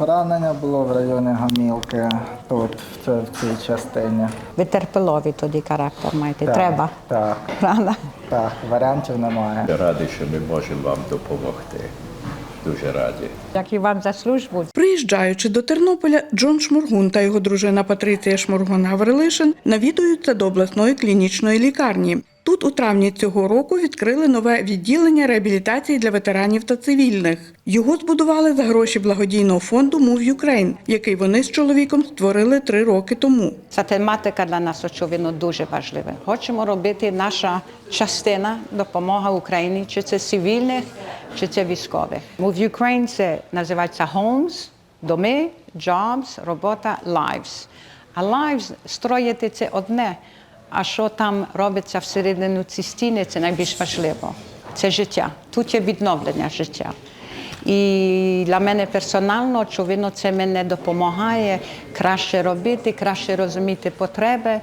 Поранення було в районі гамілки, тут, в, цій- в цій частині. Ви терпеливі тоді характер маєте. Так, Треба. Так, Правда? так, варіантів немає. Радий, що ми можемо вам допомогти. Дуже раді. Дякую вам за службу. Приїжджаючи до Тернополя, Джон Шморгун та його дружина Патриція Шморгун Гаврилишин навідуються до обласної клінічної лікарні. Тут у травні цього року відкрили нове відділення реабілітації для ветеранів та цивільних. Його збудували за гроші благодійного фонду Move Ukraine, який вони з чоловіком створили три роки тому. Ця тематика для нас очевидно дуже важлива. Хочемо робити наша частина допомога Україні, чи це цивільних, це військових. В Україні це називається Homes, доми, Jobs, робота, Lives. А Lives строїти це одне. А що там робиться всередину ці стіни, це найбільш важливо. Це життя. Тут є відновлення життя. І для мене персонально, очевидно, це мене допомагає краще робити, краще розуміти потреби.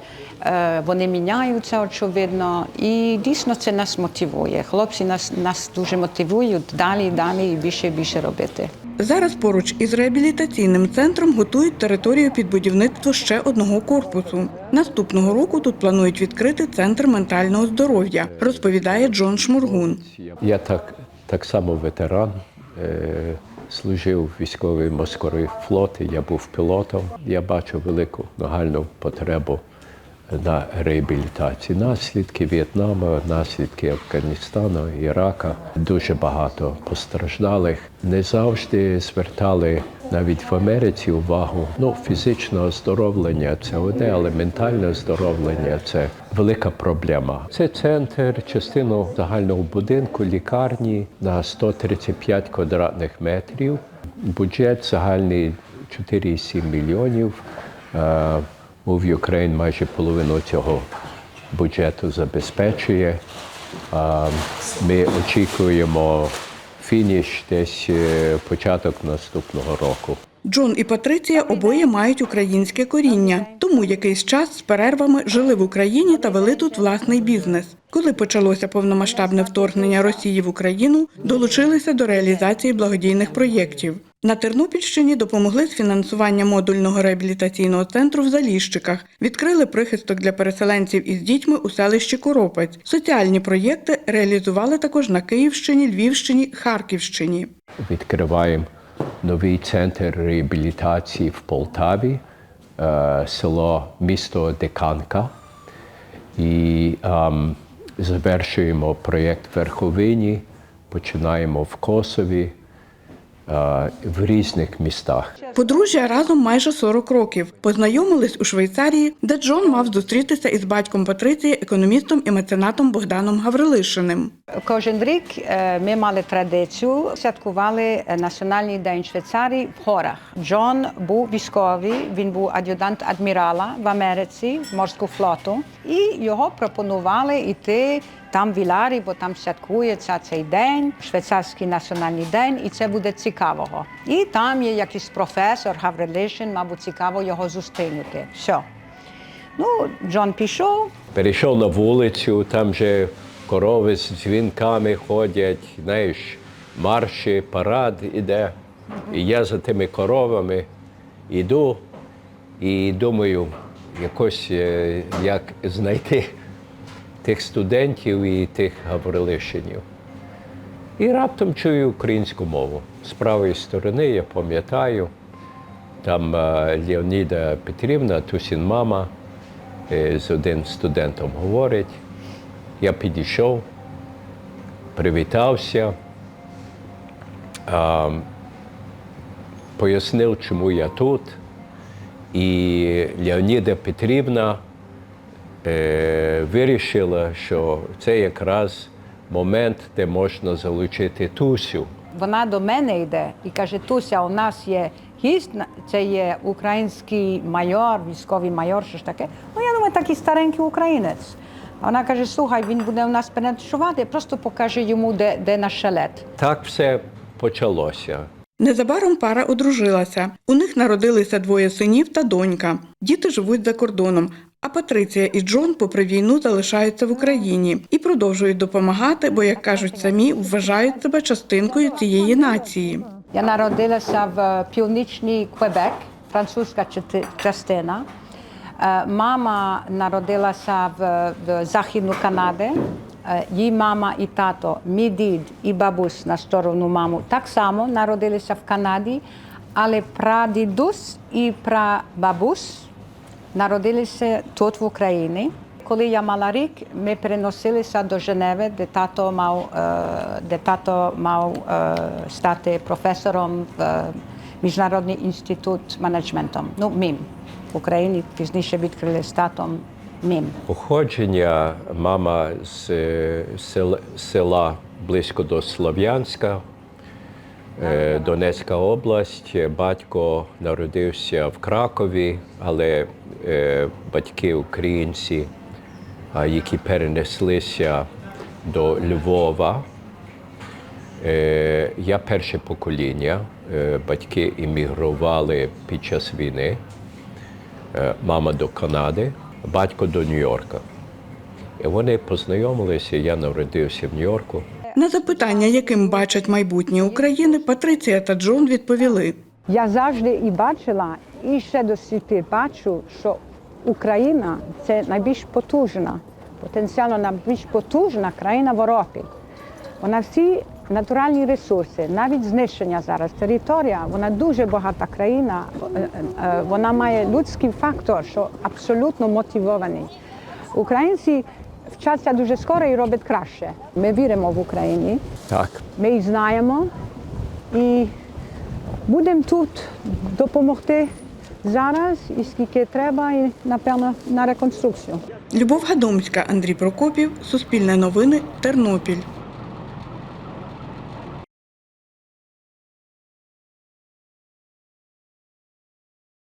Вони міняються, очевидно, і дійсно це нас мотивує. Хлопці нас, нас дуже мотивують далі, далі і більше і більше робити. Зараз поруч із реабілітаційним центром готують територію під будівництво ще одного корпусу. Наступного року тут планують відкрити центр ментального здоров'я, розповідає Джон Шмургун. Я так, так само ветеран, служив в військовій Москві флоті, я був пілотом. Я бачу велику нагальну потребу на реабілітації. Наслідки В'єтнаму, наслідки Афганістану, Ірака. Дуже багато постраждалих. Не завжди звертали навіть в Америці увагу. Ну, фізичне оздоровлення це одне, але ментальне оздоровлення це велика проблема. Це центр, частину загального будинку, лікарні на 135 квадратних метрів. Бюджет загальний 4,7 мільйонів. Е, Move Ukraine майже половину цього бюджету забезпечує. Ми очікуємо фініш десь е, початок наступного року. Джон і Патриція обоє мають українське коріння, тому якийсь час з перервами жили в Україні та вели тут власний бізнес. Коли почалося повномасштабне вторгнення Росії в Україну, долучилися до реалізації благодійних проєктів. На Тернопільщині допомогли з фінансуванням модульного реабілітаційного центру в Заліщиках, відкрили прихисток для переселенців із дітьми у селищі Коропець. Соціальні проєкти реалізували також на Київщині, Львівщині, Харківщині. Відкриваємо новий центр реабілітації в Полтаві, е, село місто Деканка. І ем, завершуємо проєкт в Верховині, починаємо в Косові, в різних містах. Подружжя разом майже 40 років. Познайомились у Швейцарії, де Джон мав зустрітися із батьком Патриції, економістом і меценатом Богданом Гаврилишиним. Кожен рік е, ми мали традицію, святкували е, Національний день Швейцарії в горах. Джон був військовий, він був ад'ютант адмірала в Америці, в морську флоту, і його пропонували йти там в бо там святкується цей день, швейцарський національний день, і це буде цікавого. І там є якийсь професор Гаврилишин, мабуть, цікаво його зустрінути. Все. Ну, Джон пішов, Перейшов на вулицю, там же корови з дзвінками ходять, знаєш, марші, парад іде. І я за тими коровами йду і думаю, якось е, як знайти тих студентів і тих гаврилищенів. І раптом чую українську мову. З правої сторони я пам'ятаю, там е, Леоніда Петрівна, Тусін мама, е, з одним студентом говорить. Я підійшов, привітався, пояснив, чому я тут. І Леоніда Петрівна вирішила, що це якраз момент, де можна залучити Тусю. Вона до мене йде і каже: Туся, у нас є гість, це є український майор, військовий майор, що ж таке. Ну, я думаю, такий старенький українець. А вона каже: слухай, він буде у нас переночувати, просто покажи йому, де, де наш шалет. Так все почалося. Незабаром пара одружилася. У них народилися двоє синів та донька. Діти живуть за кордоном. А Патриція і Джон, попри війну, залишаються в Україні і продовжують допомагати, бо, як кажуть самі, вважають себе частинкою цієї нації. Я народилася в північній Квебек, французька частина. Е, Мама народилася в, в Західну Канаді. Е, Її мама і тато, мій дід і бабусь на сторону маму так само народилися в Канаді, але прадідусь і прабабусь народилися тут в Україні. Коли я мала рік, ми переносилися до Женеви, де тато мав, е, де тато мав е, стати професором в е, Міжнародний інститут менеджменту. Ну, МІМ. В Україні пізніше відкрили з татом МІМ. Походження мама з сел- села близько до Слов'янська, Донецька область. Батько народився в Кракові, але е, батьки українці, які перенеслися до Львова. Е, Я перше покоління. Е, Батьки іммігрували під час війни. Е, Мама до Канади, батько до Нью-Йорка. І вони познайомилися, я народився в Нью-Йорку. На запитання, яким бачать майбутнє України, Патриція та Джон відповіли. Я завжди і бачила, і ще до пір бачу, що Україна це найбільш потужна, потенціально найбільш потужна країна в Європі. Вона всі натуральні ресурси, навіть знищення зараз. Територія, вона дуже багата країна, е, е, вона має людський фактор, що абсолютно мотивований. Українці вчаться дуже скоро і роблять краще. Ми віримо в Україні, Так. ми їх знаємо і будемо тут допомогти зараз і скільки треба, і напевно на реконструкцію. Любов Гадомська, Андрій Прокопів, Суспільне новини, Тернопіль.